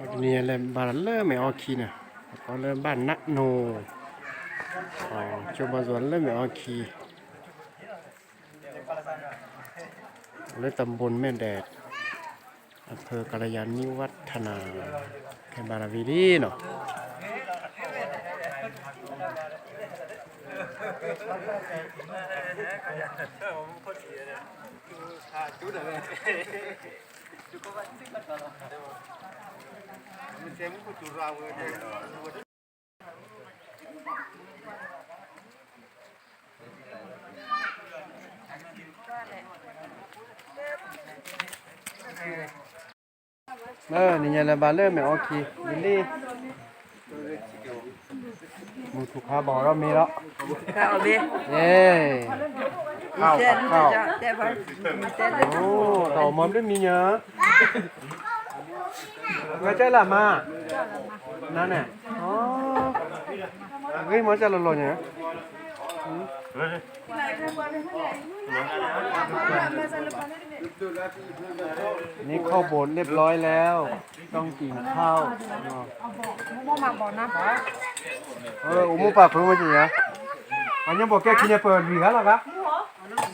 วันนี้อะไรบ้านเริ่มไม่ออกคีนะก็เริ่มบ้านนักโนอ๋อจบมาสวนเริ่มไม่ออกคีเลยตำบลแม่แดดอำเภอกาลยานิวัฒนาแค่บาราวิลีเนาะเออนี่ยังละบาวิลลี่กค้าบอ ở bên. เย้ข้าว Tên ข้าว cho tên vào. Tên โอ้ต่อมอมด้วยมีเไมาเจ้าละมานั่นน่ะอ๋อเฮ้ยมาเจ้าละลอยเนี่ยนี่เข้าโบนเรียบร้อยแล้ว ต้องกินข้าวเนาะ Mua mà bỏ nắp. เอออุโมปากเพิ่งมาจีนะอันยังบอกแกกินเนี่ยเปิดวีครับหรอครับ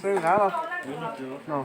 ซื้อครับหรอเนาะ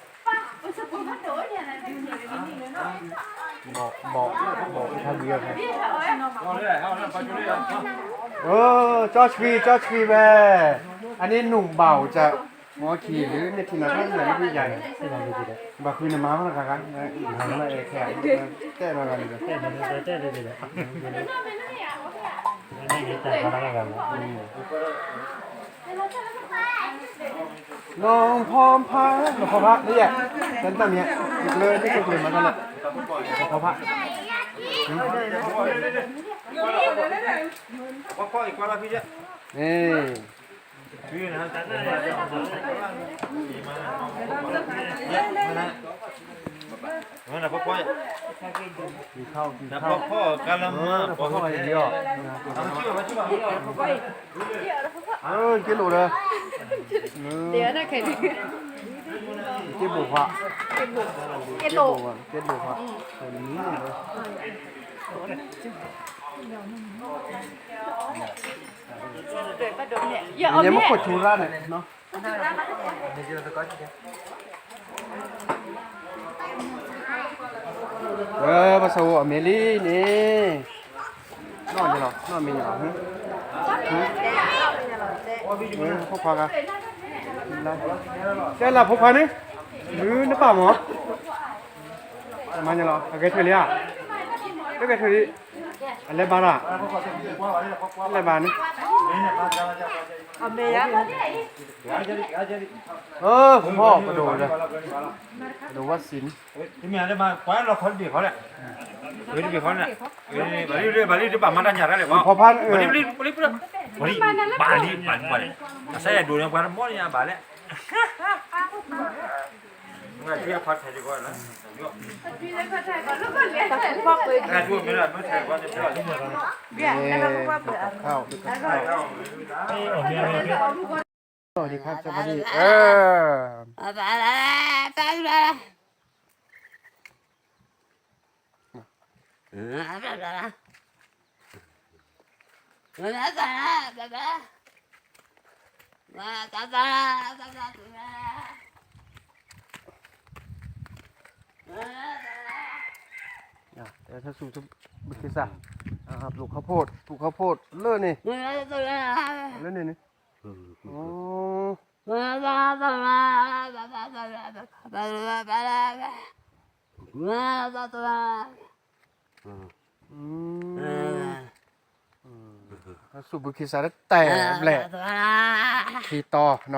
บอบกันเลยอะ Cho lẹ. อ๋อมุนแต่ชอบสมมติแค่วีเขาเนาะเขาขี่กันเลยพระเอานี่ชอบเลยเนี่ยอ๋อน่าดูบรรยากาศบอกบอกบอกทางเดียเออจอชวีจอชวีแม่อันนี้หนุ่มเบาจะงอขี่หรือในทีมงานท่านไหนผู้ใหญ่ที่เราดูดีบาคือในม้ามันกันนะทำอะไรแข่งแก้มากันเลยเต้นเลยเต้นเลยเลยไม่ได้แต่เขาแล้วกั น้องพร้อมพาน้องพร้อมพระนี่แหละฉันตั้งเนี้ยอีกเลยที่จะคุยมากันแหละน้องพร้อมพระพ่ออีกว่าละพี่เนี่ยนี่คือ นั่นแหละพ่อพ่อกินข้าวกินนะข้าพ่อพ่อกำลังมาอพ่อพ่อพ่อไอ้ไอ้เดียวเอามาชื่อมาชื่อเออกินหลูเลยเออ Đĩa nó kìa. เจ็บบุกอะ Cái เจ็บ lộ. บุกอะเจ็บบุกอะตัวนี้เลย Rồi bắt đầu nhẹ. ยังไม่กดชูร้านเลยเนาะ เออมาสู่อเมรี่นี่นอนจะหรอนอนมีอยู่หรอฮึฮึเออพกพากันเจ้าหลับพกพานี่หรือน้ำเปล่าหมอมันจะหรอโอเคเฉลี่ยโอเคเฉลี่ย อะไรบ้างอะอะไรบ้างนี่ Ở bên á. เออผมพ่อกระโดดเลยกระโดดวัดศิลป์ที่มีอะไรมาคว้าเราคนเดียวเขาแหละเฮ้ยเดียวเขาเนี่ยเฮ้ยบาลีเรียบาลีเรียบมาดันยาได้เลยพวะอพันเออบาลีบาลีบาลีบาลีบาลีบาลีบาลีบาลีใช่ดูเนี่ยบาลีมอนี่บาลีงั้นเรียกพัดใช้ดีกว่านะ Phóc với ถ้าช่วยไม่ได้ไม่ใช่ว่าจะช่วย Bịa. เอ่ Nó không phóc กับ được. ข้าวกับข้า ว โอเคโอเค สวัสดีครับเจ้าพอดีเออ อะแต่ถ้าสูบจะบุกิซ่าอ่าปลูกข้าวโพดปลูกข้าวโพดเลิศนี่เลิศนี่นี่อ๋ออืมถ้าสูบบุกิซ่าแล้วแต่แหละทีต่อเน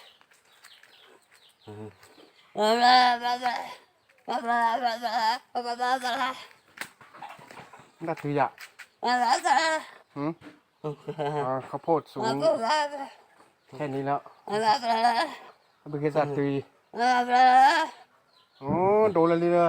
น่าถือยะอืมเอาขาโพดสูง แค่นี้แล้วบริษัทตรีโอ้โดนเลยเลยอ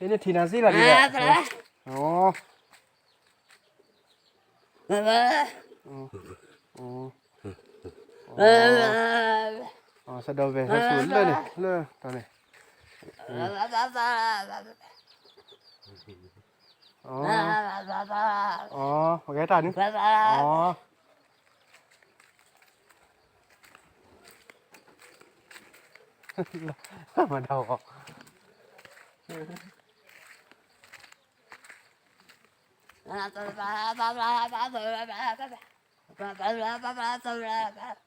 એને થીનાસી લાગી ગયા ઓ ઓ sao đâu về sao xuống đây này? Lơ tao này. Ồ. Ồ cái tay nữa ồ. มาเดาออก Ba ba ba ba ba ba ba ba ba ba ba ba ba ba ba ba